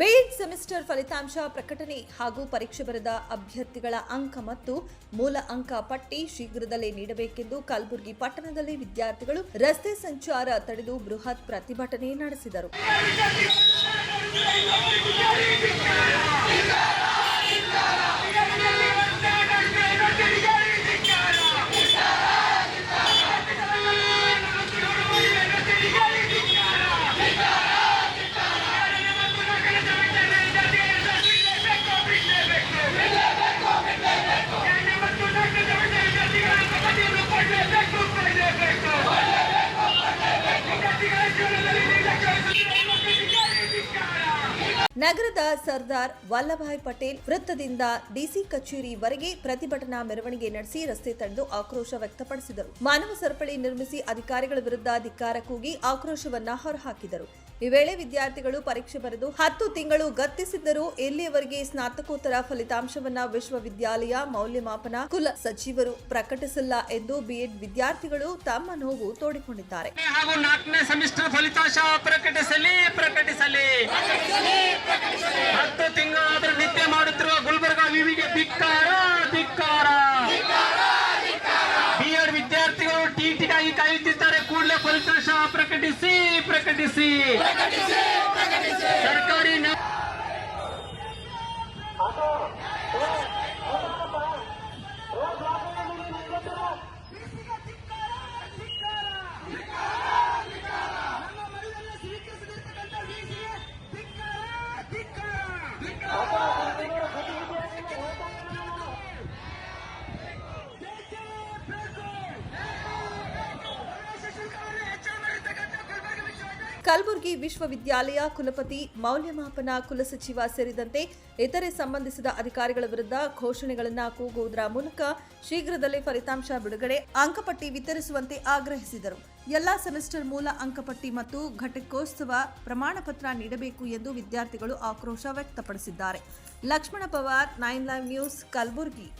ಬೇಡ್ semester ಫಲಿತಾಂಶ ಪ್ರಕಟಣೆ ಹಾಗೂ ಪರೀಕ್ಷೆ ಬರೆದ ಅಭ್ಯರ್ಥಿಗಳ ಅಂಕ ಮತ್ತು ಮೂಲ ಅಂಕ ಪಟ್ಟಿ ಶೀಘ್ರದಲ್ಲೇ ನೀಡಬೇಕೆಂದು ಕಲಬುರಗಿ ಪಟ್ಟಣದಲ್ಲಿ ವಿದ್ಯಾರ್ಥಿಗಳು ರಸ್ತೆ ಸಂಚಾರ ತಡೆದು ಬೃಹತ್ ಪ್ರತಿಭಟನೆ ನಡೆಸಿದರು. ನಗರದ ಸರ್ದಾರ್ ವಲ್ಲಭಾಯ್ ಪಟೇಲ್ ವೃತ್ತದಿಂದ ಡಿಸಿ ಕಚೇರಿವರೆಗೆ ಪ್ರತಿಭಟನಾ ಮೆರವಣಿಗೆ ನಡೆಸಿ ರಸ್ತೆ ತಡೆದು ಆಕ್ರೋಶ ವ್ಯಕ್ತಪಡಿಸಿದರು. ಮಾನವ ಸರಪಳಿ ನಿರ್ಮಿಸಿ ಅಧಿಕಾರಿಗಳ ವಿರುದ್ಧ ಧಿಕ್ಕಾರ ಕೂಗಿ ಆಕ್ರೋಶವನ್ನ ಹೊರಹಾಕಿದರು. ಈ ವೇಳೆ ವಿದ್ಯಾರ್ಥಿಗಳು ಪರೀಕ್ಷೆ ಬರೆದು ಹತ್ತು ತಿಂಗಳು ಗತ್ತಿಸಿದ್ದರೂ ಇಲ್ಲಿಯವರೆಗೆ ಸ್ನಾತಕೋತ್ತರ ಫಲಿತಾಂಶವನ್ನ ವಿಶ್ವವಿದ್ಯಾಲಯ ಮೌಲ್ಯಮಾಪನ ಕುಲ ಸಚಿವರು ಪ್ರಕಟಿಸಿಲ್ಲ ಎಂದು ಬಿಎಡ್ ವಿದ್ಯಾರ್ಥಿಗಳು ತಮ್ಮ ನೋವು ತೋಡಿಕೊಂಡಿದ್ದಾರೆ. ಹಾಗೂ ನಾಲ್ಕನೇ ಸೆಮಿಸ್ಟರ್ ಫಲಿತಾಂಶ ಪ್ರಕಟಿಸಲಿ ಪ್ರಕಟಿಸಲಿ. ಹತ್ತು ತಿಂಗಳಾದರೂ ನಿದ್ದೆ ಮಾಡುತ್ತಿರುವ ಗುಲ್ಬರ್ಗಾ ವಿವಿಗೆ ಧಿಕ್ಕಾರ ಧಿಕ್ಕಾರ. ಬಿಎಡ್ ವಿದ್ಯಾರ್ಥಿಗಳು ಟಿಟಿಗಾಗಿ ಕಾಯುತ್ತಿದ್ದಾರೆ ಪ್ರಕಟಿಸಿ ಪ್ರಕಟಿಸಿ ಕಲಬುರಗಿ ವಿಶ್ವವಿದ್ಯಾಲಯ ಕುಲಪತಿ, ಮೌಲ್ಯಮಾಪನ ಕುಲಸಚಿವ ಸೇರಿದಂತೆ ಇತರೆ ಸಂಬಂಧಿಸಿದ ಅಧಿಕಾರಿಗಳ ವಿರುದ್ಧ ಘೋಷಣೆಗಳನ್ನು ಕೂಗುವುದರ ಮೂಲಕ ಶೀಘ್ರದಲ್ಲೇ ಫಲಿತಾಂಶ ಬಿಡುಗಡೆ ಅಂಕಪಟ್ಟಿ ವಿತರಿಸುವಂತೆ ಆಗ್ರಹಿಸಿದರು. ಎಲ್ಲಾ ಸೆಮಿಸ್ಟರ್ ಮೂಲ ಅಂಕಪಟ್ಟಿ ಮತ್ತು ಘಟಕೋತ್ಸವ ಪ್ರಮಾಣ ಪತ್ರ ನೀಡಬೇಕು ಎಂದು ವಿದ್ಯಾರ್ಥಿಗಳು ಆಕ್ರೋಶ ವ್ಯಕ್ತಪಡಿಸಿದ್ದಾರೆ. Lakshmana Pawar, nine live news, Kalaburagi.